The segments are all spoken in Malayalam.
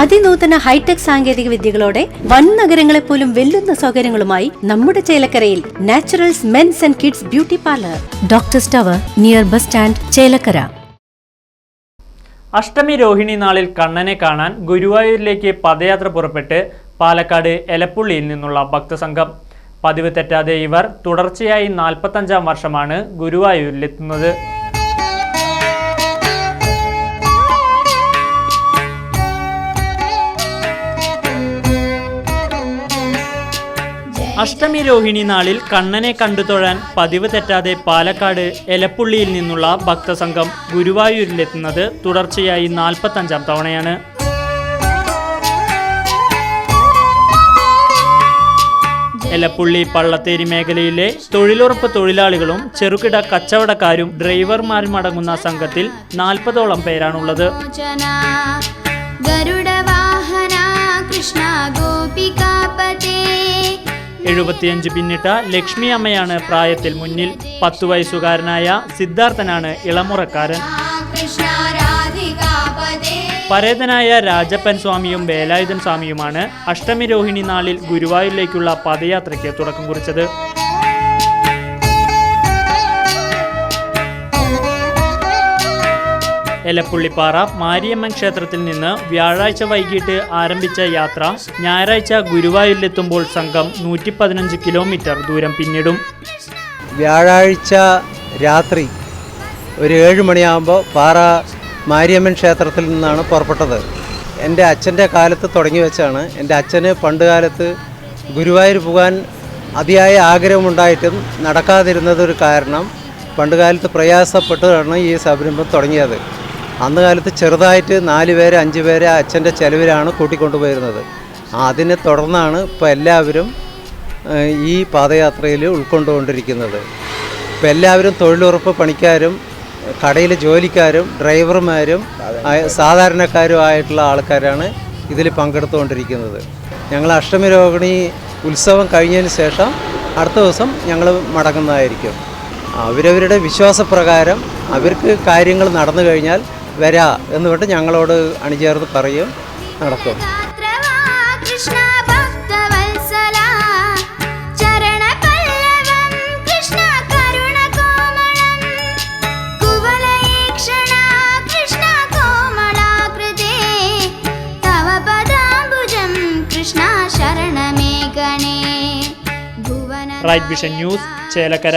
അതിനൂതന ഹൈടെക് സാങ്കേതിക വിദ്യകളോടെ വൻ നഗരങ്ങളെ പോലും വെല്ലുന്ന സൗകര്യങ്ങളുമായി നമ്മുടെ ചേലക്കരയിൽ Naturals men's and kids beauty parlour. Doctor സ്റ്റവർ near bus stand Chelakkara. Ashtami Rohini നാളിൽ കണ്ണനെ കാണാൻ ഗുരുവായൂരിലേക്ക് പദയാത്ര പുറപ്പെട്ട് പാലക്കാട് എലപ്പുള്ളിയിൽ നിന്നുള്ള ഭക്തസംഘം. പതിവ് തെറ്റാതെ ഇവർ തുടർച്ചയായി നാൽപ്പത്തഞ്ചാം വർഷമാണ് ഗുരുവായൂരിലെത്തുന്നത്. അഷ്ടമി രോഹിണി നാളിൽ കണ്ണനെ കണ്ടു തൊഴാൻ പതിവ് തെറ്റാതെ പാലക്കാട് എലപ്പുള്ളിയിൽ നിന്നുള്ള ഭക്തസംഘം ഗുരുവായൂരിലെത്തുന്നത് തുടർച്ചയായി നാൽപ്പത്തഞ്ചാം തവണയാണ്. എലപ്പുള്ളി പള്ളത്തേരി മേഖലയിലെ തൊഴിലുറപ്പ് തൊഴിലാളികളും ചെറുകിട കച്ചവടക്കാരും ഡ്രൈവർമാരും അടങ്ങുന്ന സംഘത്തിൽ നാൽപ്പതോളം പേരാണുള്ളത്. എഴുപത്തിയഞ്ച് പിന്നിട്ട ലക്ഷ്മി അമ്മയാണ് പ്രായത്തിൽ മുന്നിൽ. പത്തു വയസ്സുകാരനായ സിദ്ധാർത്ഥനാണ് ഇളമുറക്കാരൻ. പരേതനായ രാജപ്പൻ സ്വാമിയും വേലായുധൻ സ്വാമിയുമാണ് അഷ്ടമി രോഹിണി നാളിൽ ഗുരുവായൂരിലേക്കുള്ള പദയാത്രയ്ക്ക് തുടക്കം കുറിച്ചത്. എലപ്പുള്ളിപ്പാറ മാരിയമ്മൻ ക്ഷേത്രത്തിൽ നിന്ന് വ്യാഴാഴ്ച വൈകിട്ട് ആരംഭിച്ച യാത്ര ഞായറാഴ്ച ഗുരുവായൂരിലെത്തുമ്പോൾ സംഘം നൂറ്റി പതിനഞ്ച് കിലോമീറ്റർ ദൂരം പിന്നിടും. വ്യാഴാഴ്ച രാത്രി ഒരു ഏഴ് മണിയാകുമ്പോൾ പാറ മാരിയമ്മൻ ക്ഷേത്രത്തിൽ നിന്നാണ് പുറപ്പെട്ടത്. എന്റെ അച്ഛന്റെ കാലത്ത് തുടങ്ങി വെച്ചാണ്. എന്റെ അച്ഛന് പണ്ട് കാലത്ത് ഗുരുവായൂർ പോകാൻ അതിയായ ആഗ്രഹമുണ്ടായിട്ടും നടക്കാതിരുന്നതൊരു കാരണം. പണ്ടുകാലത്ത് പ്രയാസപ്പെട്ടാണ് ഈ സംരംഭം തുടങ്ങിയത്. അന്ന് കാലത്ത് ചെറുതായിട്ട് നാല് പേര് അഞ്ച് പേര് അച്ഛന്റെ ചെലവിലാണ് കൂട്ടിക്കൊണ്ടുപോയിരുന്നത്. അതിനെ തുടർന്നാണ് ഇപ്പോൾ എല്ലാവരും ഈ പാദയാത്രയിൽ ഉൾക്കൊണ്ടുകൊണ്ടിരിക്കുന്നത്. ഇപ്പോൾ എല്ലാവരും തൊഴിലുറപ്പ് പണിക്കാരും കടയിൽ ജോലിക്കാരും ഡ്രൈവർമാരും സാധാരണക്കാരും ആയിട്ടുള്ള ആൾക്കാരാണ് ഇതിൽ പങ്കെടുത്തുകൊണ്ടിരിക്കുന്നത്. ഞങ്ങൾ അഷ്ടമി രോഹിണി ഉത്സവം കഴിഞ്ഞതിന് ശേഷം അടുത്ത ദിവസം ഞങ്ങൾ മടങ്ങുന്നതായിരിക്കും. അവരവരുടെ വിശ്വാസപ്രകാരം അവർക്ക് കാര്യങ്ങൾ നടന്നു കഴിഞ്ഞാൽ വരാ എന്ന് പറഞ്ഞിട്ട് ഞങ്ങളോട് അണിചേർന്ന് പറയും നടക്കും. Right vision news Chelakkara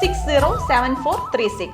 six zero seven four three six